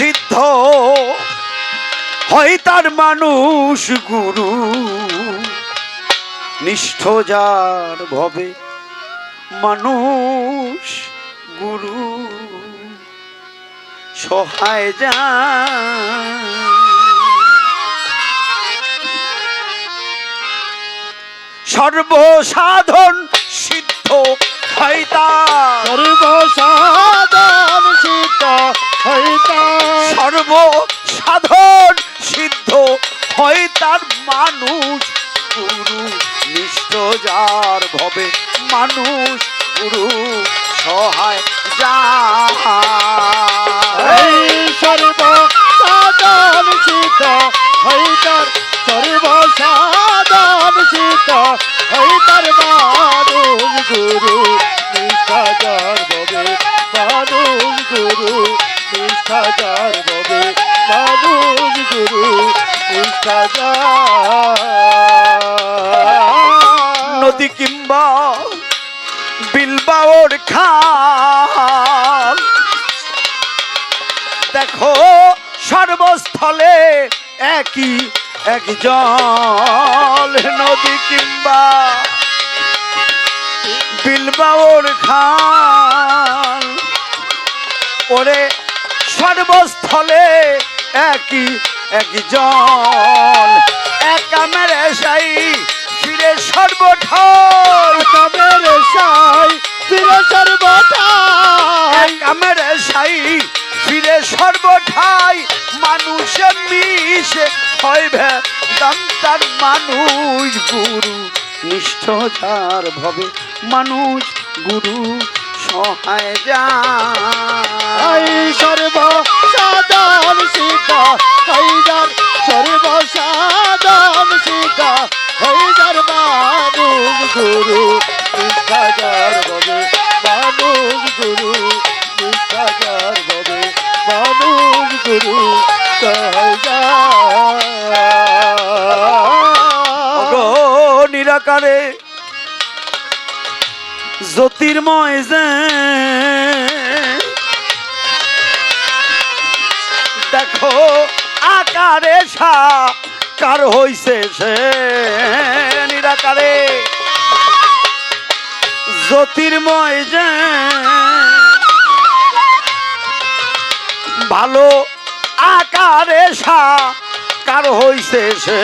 সিদ্ধ হয় তার মানুষ গুরু। নিষ্ঠ যার ভবে মানুষ গুরু। সহায় যা সর্বসাধন সিদ্ধ হয় তার। সর্বসাধন সিদ্ধ হইতা সর্ব সাধন সিদ্ধ হয় তার মানুষ। গুরু নিষ্ঠ যার ভবে মানুষ গুরু সহায় যা খাল দেখো, সর্বস্থলে একই এক জল নদী কিংবা বিলবাওর খাল ওরে, সর্বস্থলে একই এক জল একা মেরে সাই ফিরে সর্বঠাই কামের সাই ফিরে সর্বঠাই। একা মেরে সাই ফিরে সর্বঠাই। মানুষে মিশে হয় ভেদান্তার মানুষ গুরু নিষ্ঠ যার ভবে মানুষ গুরু সহায় এই যায় সর্বসাধন সিদ্ধ হইদার সর্বসাধন সিদ্ধ হইদার মানুষ গুরু নিষ্ঠাচার ববে মানুষ গুরু নিষ্ঠাচার ববে মানুষ গুরু নিরাকারে। জ্যোতির্ময় যে দেখো, আকারে সাকার হইছে সে নিরাকারে। জ্যোতির্ময় যে ভালো আকারে সাকার হইছে সে।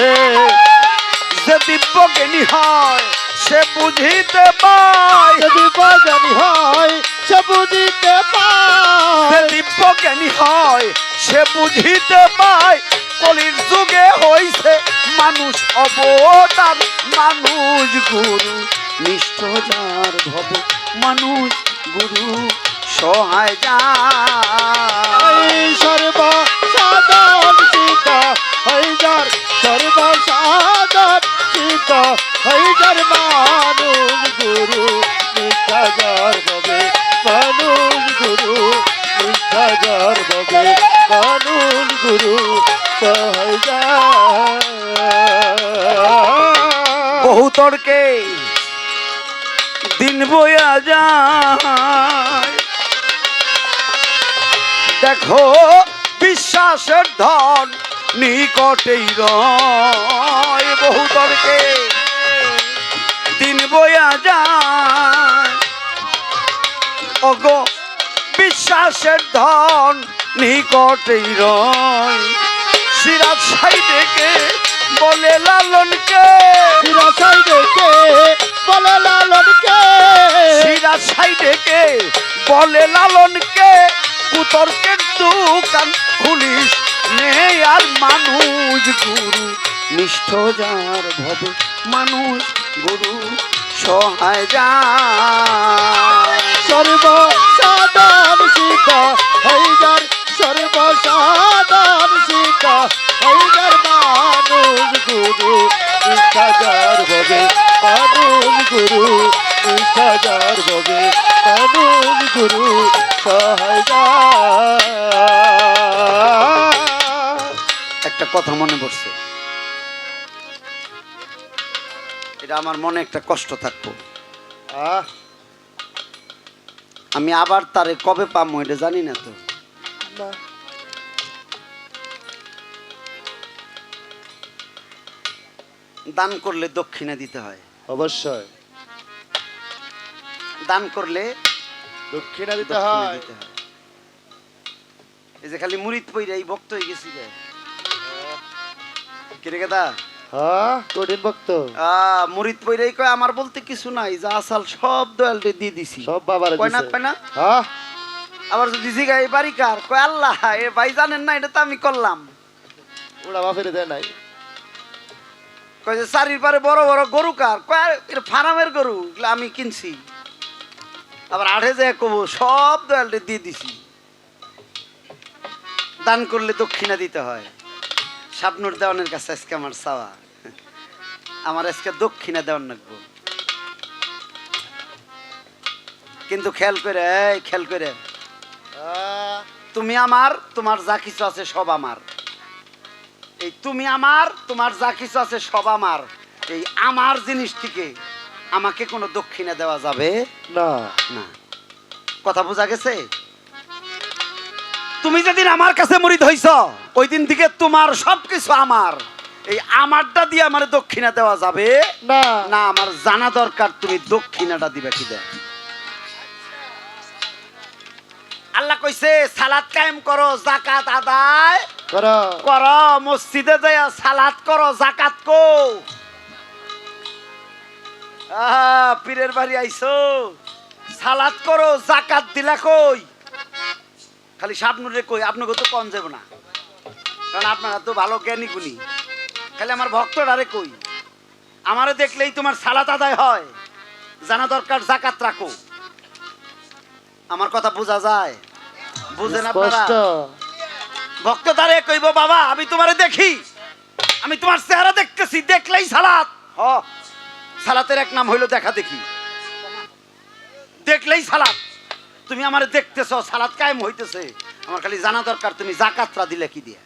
যে দিব্যজ্ঞানী হয় সে বুঝিতে পায়। যদি বাজানি হয় সে বুঝিতে যে পায় দিব্যজ্ঞানী হয় সে বুঝিতে পায়। কলির যুগে হইছে মানুষ অবতার, মানুষ গুরু। নিষ্ঠ যার ভব, মানুষ গুরু, সহায় যায় এই বহু তর্কে দিন বয়া যায়। দেখো বিশ্বাসের ধন নিকটেই রয়। বহু তর্কে দিন বয়া যায়। অগো, বিশ্বাসের ধন নিকটেই রয়। সিরাজ সাইডেকে বলে লালনকে। চিরাশাই রেখে বলে লালনকে। সিরাজ সাইডেকে বলে লালনকে। কুতর্কের দোকান খুলিস নেই আর মানুষ গুরু। নিষ্ঠ যার ভবে মানুষ গুরু সহায় যায় সর্বসাধন সিদ্ধ হইদার সর্বসাধন মানুষ গুরু মানুষ গুরু মানুষ গুরু একটা কথা মনে পড়ছে। এটা আমার মনে একটা কষ্ট থাকব আহ। আমি আবার তারে কবে পাবো এটা জানি না তো। দান করলে দক্ষিণা দিতে হয়। অবশ্যই। দান করলে দক্ষিণা দিতে হয়। এই যে খালি মুরিদ পইরা এই ভক্ত হয়ে গেছি রে। কিরে হ্যাঁ কঠিন ভক্ত। আহ, মুরিদ পইরাই কয় আমার বলতে কিছু নাই যা আসাল সব দয়ালটে দিয়ে দিছি। সব বাবার কয় না কয় না? হ্যাঁ। আবার যদি জিগা এই বাড়ি কার কয় আল্লাহ এ ভাই জানেন না এটা তো আমি করলাম। ওরা বাপের দেয় নাই। কয় যে চারির পারে বড় বড় গরু কার? কয় ফার্মের গরু আমি কিনছি। আবার আঠে যে কব সব দয়ালটে দিয়ে দিছি। দান করলে দক্ষিণা দিতে হয়। স্বপ্নুর দেওয়ানের কাছে আজকে আমার চাওয়া। আমার আজকে দক্ষিণা দেওয়ান লাগবো। কিন্তু খেয়াল করে এই খেয়াল করে। তুমি আমার তোমার যা কিছু আছে সব আমার। এই তুমি আমার তোমার যা কিছু আছে সব আমার। এই আমার জিনিস থেকে আমাকে কোনো দক্ষিণা দেওয়া যাবে না। না। কথা বোঝা গেছে? তুমি যেদিন আমার কাছে মরিদ হইছ ওই দিন থেকে তোমার সব কিছু আমার। এই আমারটা দিয়ে আমার দক্ষিণা দেওয়া যাবে? না। না আমার জানা দরকার তুমি দক্ষিণাটা দিবে কি দেয়? আল্লাহ কইছে সালাদ কায়েম করো জাকাত আদায় করো। করো মসজিদে যাইয়া সালাদ করো জাকাত কো। পীরের বাড়ি আইছো। সালাদ করো জাকাত দিলা কই? খালি সাবনুরে কই আপনাকে তো কম যাব না। কারণ আপনারা তো ভালো জ্ঞানী গুণী। খালি আমার ভক্তরারে কই। আমারে দেখলেই তোমার সালাত আদায় হয়। জানা দরকার জাকাত রাখো। আমার কথা বোঝা যায়? বুঝেন আপনারা? স্পষ্ট ভক্ত তারে কইব বাবা আমি তোমারে দেখি। আমি তোমার চেহারা দেখতেছি দেখলেই সালাত। হ। সালাতের এক নাম হইল দেখা দেখি। দেখলেই সালাত। তুমি আমারে দেখতেছ সালাত কায়েম হইতেছে। আমার খালি জানা দরকার তুমি জাকাতরা দিলে কি দিয়ে?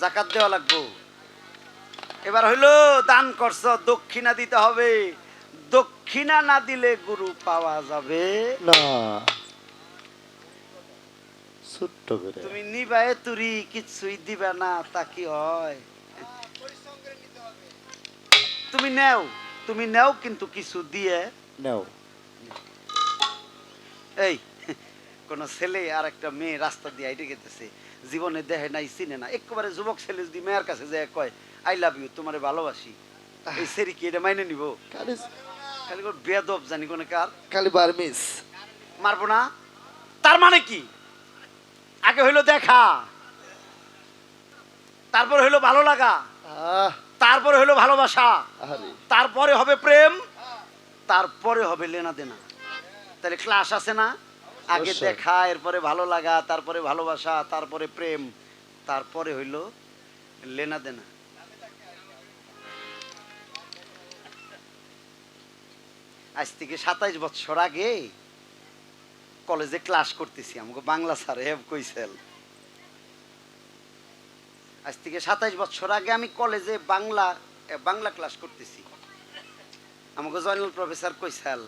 জাকাত দেওয়া লাগবো। এবার হইল দান করছ দক্ষিণা দিতে হবে। দক্ষিণা না দিলে গুরু পাওয়া যাবে। না। ছোট্ট করে। তুমি নিবায়ে তুরি কিছুই দিবে না তা কি হয়? তুমি নেও তুমি নেও কিন্তু কিছু দিয়ে। নাও। এই কোন ছেলে আর একটা মেয়ে রাস্তা দিয়ে আইটে গেতেছে। জীবনে দেহে নাই চিনে না। একেবারে যুবক ছেলে যদি মেয়ের কাছে যায় কয় আই লাভ ইউ তোমারে ভালোবাসি। এই সেরি কি এটা মাইনে নিব? খালি করে বেদব জানি কোন কার? খালি বার্মিস মারবো না? তার মানে কি? আগে হইল দেখা তারপরে হইল ভালো লাগা তারপরে হইল ভালোবাসা তারপরে হবে প্রেম তারপরে হবে লেনা দেনা। তাহলে ক্লাস আছে না? আগে দেখা এরপরে ভালো লাগা তারপরে ভালোবাসা তারপরে প্রেম তারপরে হইল লেনা দেনা। আজ থেকে সাতাইশ বছর আগে কলেজে ক্লাস করতেছি। আমাকে বাংলা স্যার হেব কইসেল আজ থেকে সাতাইশ বছর আগে আমি কলেজে বাংলা বাংলা ক্লাস করতেছি। আমাকে জয়নুল প্রফেসর কইসাল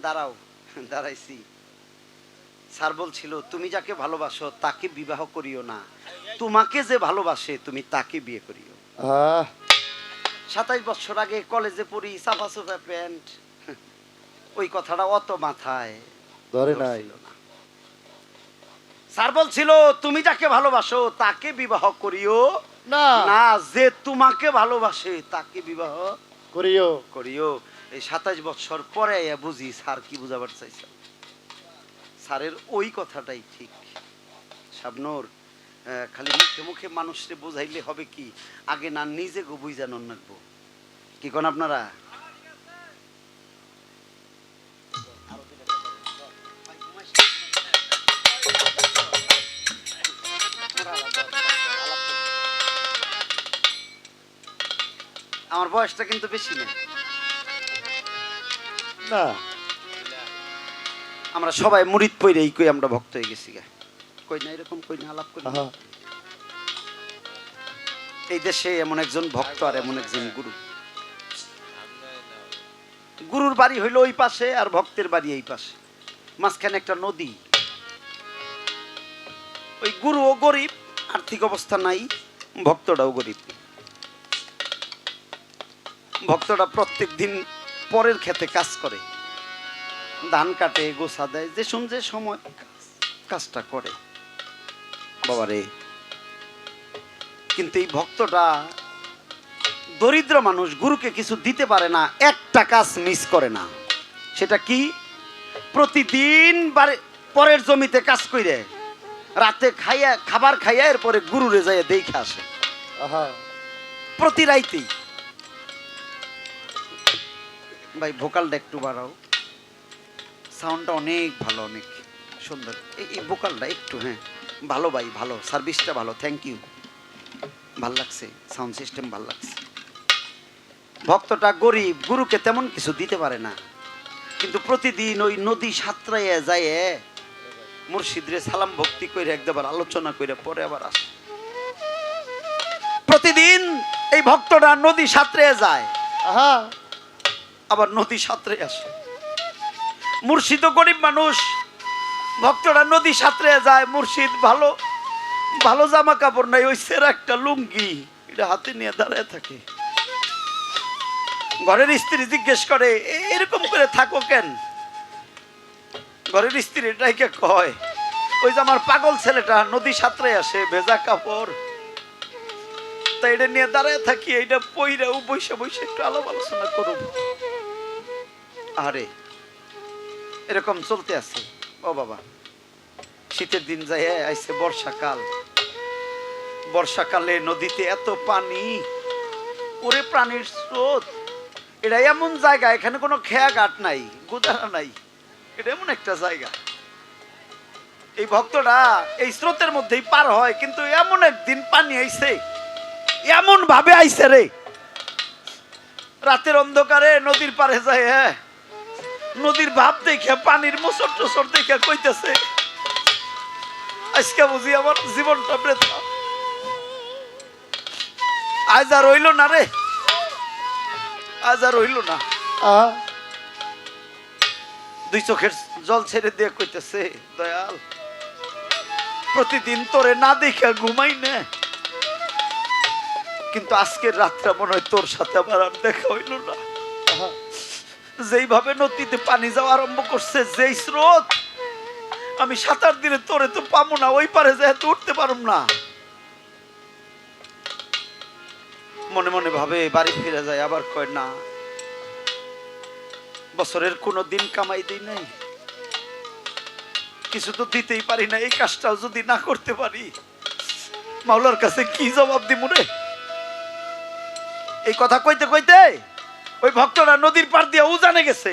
দাঁড়াও, দাঁড়াইছি। স্যার বলছিল, তুমি যাকে ভালোবাসো তাকে বিবাহ করিও না। তোমাকে যে ভালোবাসে তুমি তাকে বিয়ে করিও। আহ! সাতাইশ বছর আগে কলেজে পড়ি সাফা সুফা প্যান্ট। ওই কথাটা অত মাথায় ধরে নাই। স্যার বলছিল তুমি যাকে ভালোবাসো তাকে বিবাহ করিও না। না যে তোমাকে ভালোবাসে তাকে বিবাহ করিও। করিও। এই সাতাইশ বছর পরে বুঝি স্যার কি বুঝাবার চাইছে স্যারের ওই কথাটাই ঠিক। শাবনুর খালি মুখে মুখে মানুষকে বোঝাইলে হবে কি? আগে না নিজে গো বুঝানো নাকবো কি কোন আপনারা? আমার বয়সটা কিন্তু বেশি নেই না। আমরা সবাই মুরিদ পইরে এই কই আমরা ভক্ত হয়ে গেছি গা। কই না এরকম কই না আলাপ করি এই দেশে এমন একজন ভক্ত আর এমন একজন গুরু। গুরুর বাড়ি হইল ওই পাশে আর ভক্তের বাড়ি এই পাশে। মাঝখানে একটা নদী। ওই গুরু ও গরিব আর্থিক অবস্থা নাই ভক্তটাও গরিব। ভক্তটা প্রত্যেক দিন পরের খেতে কাজ করে। ধান কাটে গোসা দেয় যে যে সময় কাজটা করে। বাবারে। কিন্তু এই ভক্তটা দরিদ্র মানুষ গুরুকে কিছু দিতে পারে না একটা কাজ মিস করে না। সেটা কি? প্রতিদিন পরের জমিতে কাজ করে রাতে খাইয়া খাবার খাইয়া এরপরে গুরুরে যাইয়া দেখে আসে। প্রতি রাইতেই। ভাই ভোকালটা একটু বাড়াও। সাউন্ডটা অনেক ভালো অনেক সুন্দর। এই এই ভোকালটা একটু হ্যাঁ। ভালো ভাই, ভালো। সার্ভিসটা ভালো থ্যাংক ইউ ভালো লাগছে সাউন্ড সিস্টেম ভালো লাগছে। ভক্তটা গরিব, গুরুকে তেমন কিছু দিতে পারে না। কিন্তু প্রতিদিন ওই নদী সাঁতরাইয়া যায় মুর্শিদরে সালাম ভক্তি করে একবার আলোচনা করে পরে আবার আসে। প্রতিদিন এই ভক্তটা নদী সাঁতরে যায়। আবার নদী সাঁতরে আসে। মুর্শিদ গরিব মানুষ ভক্তরা নদী সাঁতরে যায়, মুর্শিদ ভালো ভালো জামা কাপড় নাই, ওই সেরা একটা লুঙ্গি। এটা হাতে নিয়ে দাঁড়ায় থাকে। ঘরের স্ত্রী জিজ্ঞেস করে এরকম করে থাকো কেন? ঘরের স্ত্রী এটাই কে কয়, ওই যে আমার পাগল ছেলেটা নদী সাঁতরে আসে, ভেজা কাপড়। তাই এটা নিয়ে দাঁড়ায় থাকি এটা পইরা বসে বসে একটু আলাপ আলোচনা করুন আরে, এরকম চলতে আছে। ও বাবা, শীতের দিন যায় আইছে বর্ষাকাল। বর্ষাকালে নদীতে এত পানি, ওরে প্রাণীর স্রোত। এটা এমন জায়গা, এখানে কোনো খেয়া ঘাট নাই, গুদারা নাই, এটা এমন একটা জায়গা। এই ভক্তটা এই স্রোতের মধ্যেই পার হয়, কিন্তু এমন একদিন পানি আইছে এমন ভাবে আইছে রে। রাতের অন্ধকারে নদীর পারে যায় হ্যাঁ। নদীর ভাব দেখে পানির মোসর টোসর দেখে কইতেছে আজকে বুঝি আমার জীবনটা বৃথা। আজ আর রইল না রে। আজ আর রইল না। দুই চোখের জল ছেড়ে দিয়ে কইতেছে দয়াল প্রতিদিন তোরে না দেখে ঘুমাই না। কিন্তু আজকের রাতটা মনে হয় তোর সাথে আমার আর দেখা হইল না। যেইভাবে নদীতে পানি যাওয়া আরম্ভ করছে, যেই স্রোত, আমি সাঁতার দিলে তোরে তো পাবো না, ওই পারে যায় তো উঠতে পারুম না। মনে মনে ভাবে, বাড়ি ফিরে যায়, আবার কয় না, বছরের কোনো দিন কামাই দিই নাই। কিছু তো দিতেই পারি না, এই কাজটাও যদি না করতে পারি, মাওলার কাছে কি জবাব দিব রে? এই কথা কইতে কইতে ওই ভক্তরা নদীর পার দিয়ে উজানে গেছে।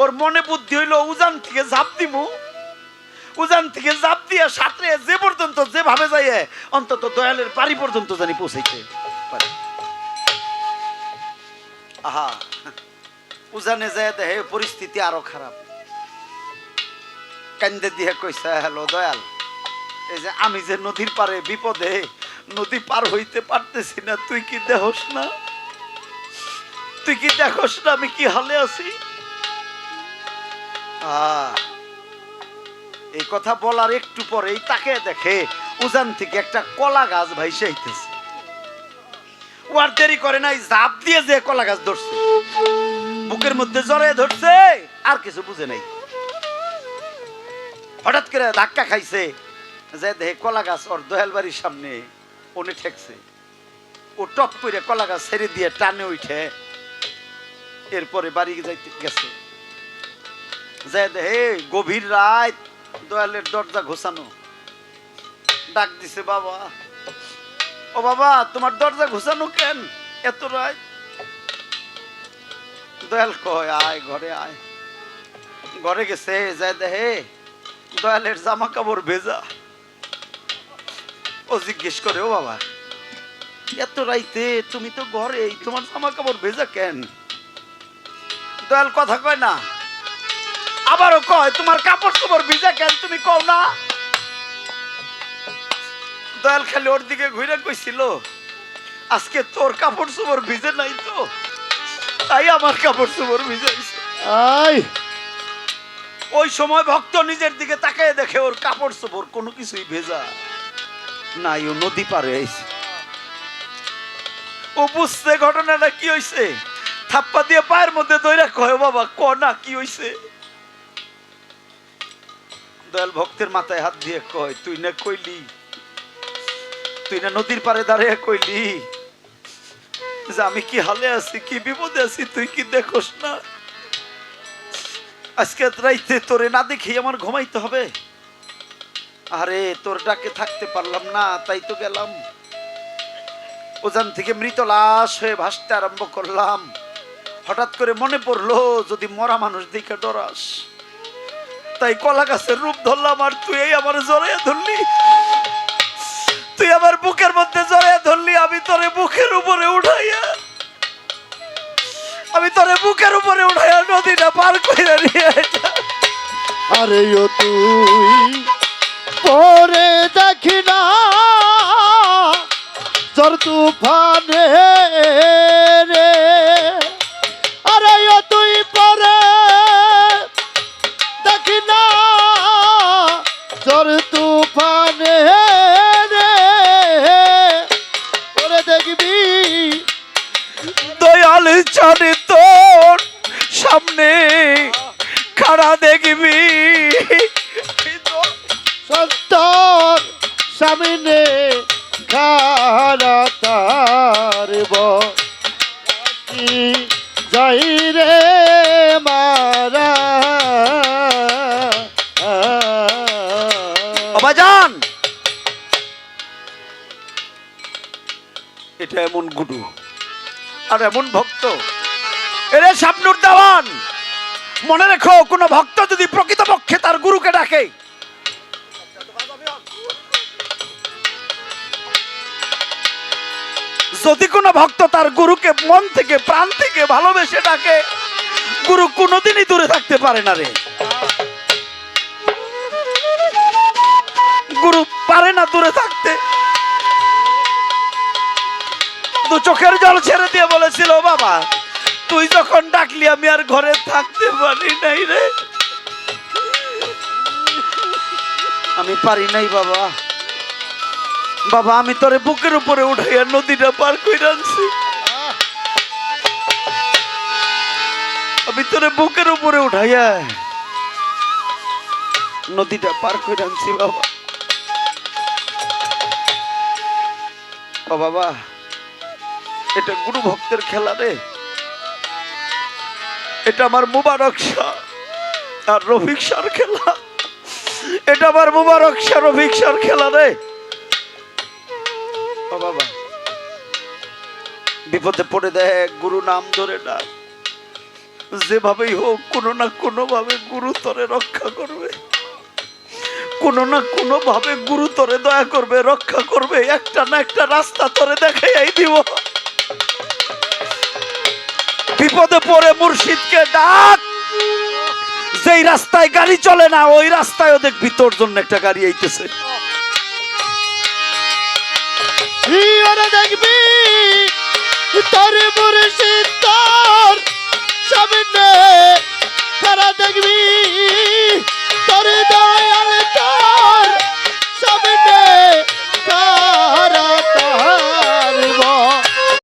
ওর মনে বুদ্ধি হইল, উজান থেকে ঝাঁপ দিমু। উজান থেকে ঝাঁপ দিয়ে সাঁতরে যে পর্যন্ত যেভাবে যাই অন্তত দয়ালের বাড়ি পর্যন্ত জানি পৌঁছাইতে পারে। আহা, উজানে যায় দেহে পরিস্থিতি আরও খারাপ। কান্দে দিয়ে কইছে, হ্যালো দয়াল, এই যে আমি যে নদীর পারে বিপদে, নদী পার হইতে পারতেছি না, তুই কি দেহস না? তুই কি দেখোস না আমি কি হালে আছি? এই কথা বলার একটু পরেই তাকে দেখে উজান থেকে একটা কলা গাছ ভাইসে আইতেছে। ও আর দেরি করে নাই জাপ দিয়ে যে কলা গাছ ধরছে। বুকের মধ্যে জড়ে ধরছে, আর কিছু বুঝে নাই। হঠাৎ করে ধাক্কা খাইছে, যে দেখে কলা গাছ ওর দয়াল বাড়ির সামনে উনি ঠেকছে। ও টপ করে কলা গাছ ছেড়ে দিয়ে টানে উঠে এরপরে বাড়ি যাইতে গেছে। যে হে গভীর রাত, দয়ালের দরজা ঘোষানো ডাক দিছে, বাবা, ও বাবা, তোমার দরজা ঘোষানো কেন? এত রাত? দয়াল কয়, আয়, ঘরে আয়। ঘরে গেছে, যায় দেহে দয়ালের জামা কাপড় ভেজা। ও জিজ্ঞেস করে, ও বাবা, এত রাইতে তুমি তো ঘরে তোমার জামা কাপড় ভেজা কেন? দয়াল কথা কয় না? আবারও কয় তোমার কাপড় চোপড় ভিজা কেন তুমি কও না? দয়াল খালি ওর দিকে ঘুরে কইছিল আজকে তোর কাপড় চোপড় ভিজে নাই তো তাই আমার কাপড় চোপড় ভিজাইছে আই ওই সময় ভক্ত নিজের দিকে তাকায় দেখে ওর কাপড় চোপড় কোনো কিছুই ভেজা নাই ও নদী পারে আইছে ও বুঝছে ঘটনাটা কি হইছে? থাপ্পা দিয়ে পায়ের মধ্যে দইরা কয়, বাবা, ক না, কি হইছে? দয়াল ভক্তের মাথায় হাত দিয়ে কয়, তুই না কইলি, তুই না নদীর পারে দাঁড়িয়ে কইলি যে আমি কি হালে আছি, কি বিপদে আছি, তুই কি দেখোস না? আজকে রাইতে তোরে না দেখি আমার ঘুমাইতে হবে। আরে, তোর ডাকে থাকতে পারলাম না, তাই তো গেলাম। ওজান থেকে মৃত লাশ হয়ে ভাসতে আরম্ভ করলাম। হঠাৎ করে মনে পড়ল, যদি মরা মানুষ দেখে ডরাস তাই কলা গাছের রূপ ধরলাম আর তুই এই আমার জড়াইয়া ধরলি তুই আমার বুকের মধ্যে জড়াইয়া ধরলি, আমি তোরে বুকের উপরে উঠাইয়া, আমি তোরে বুকের উপরে উঠাইয়া নদীটা পার করে নিয়ে। আরে ও তুই পরে দেখি না জর তুফানে দয়াল তোর সামনে খাড়া দেখবি। সন্তর সামনে খারা তার যাই রে মারা। অবাজান এটা এমন গুডু আর এমন ভক্ত। এরে শাবনুর দেওয়ান, মনে রেখো, কোন ভক্ত যদি প্রকৃতপক্ষে তার গুরুকে ডাকে। যদি কোনো ভক্ত তার গুরুকে মন থেকে, প্রাণ থেকে ভালোবেসে ডাকে, গুরু কোনোদিনই দূরে থাকতে পারে না রে। গুরু পারে না দূরে থাকতে। দু চোখের জল ছেড়ে দিয়ে বলেছিল, বাবা, তুই যখন ডাকলি, আমি আর ঘরে থাকতে পারি নাই রে। আমি পারি নাই, বাবা। বাবা, আমি তোরে বুকের উপরে উঠাইয়া নদীটা পার করে আনছি। আমি তোরে বুকের উপরে উঠাইয়া নদীটা পার করে আনছি, বাবা। ও বাবা। এটা গুরু ভক্তের খেলা রে। এটা আমার মুবারক শাহ আর রফিক শাহর খেলা। এটা আমার মুবারক শাহ, রফিক শাহর খেলা রে। বাবা, বিপদে পড়ে দেখ, গুরু নাম ধরে ডাক। যেভাবেই হোক, কোনো না কোনো ভাবে গুরু রক্ষা করবে। কোনো না কোনো ভাবে গুরু তরে দয়া করবে, রক্ষা করবে। একটা না একটা রাস্তা তরে দেখাই দিব। বিপদে পড়ে মুর্শিদকে ডাক। যেই রাস্তায় গাড়ি চলে না, ওই রাস্তায়ও দেখবি তোর জন্য একটা গাড়ি আইতেছে। দেখবি মুর্শিদ তোর সামনে, তারা দেখবি, তোর দয়াল তোর।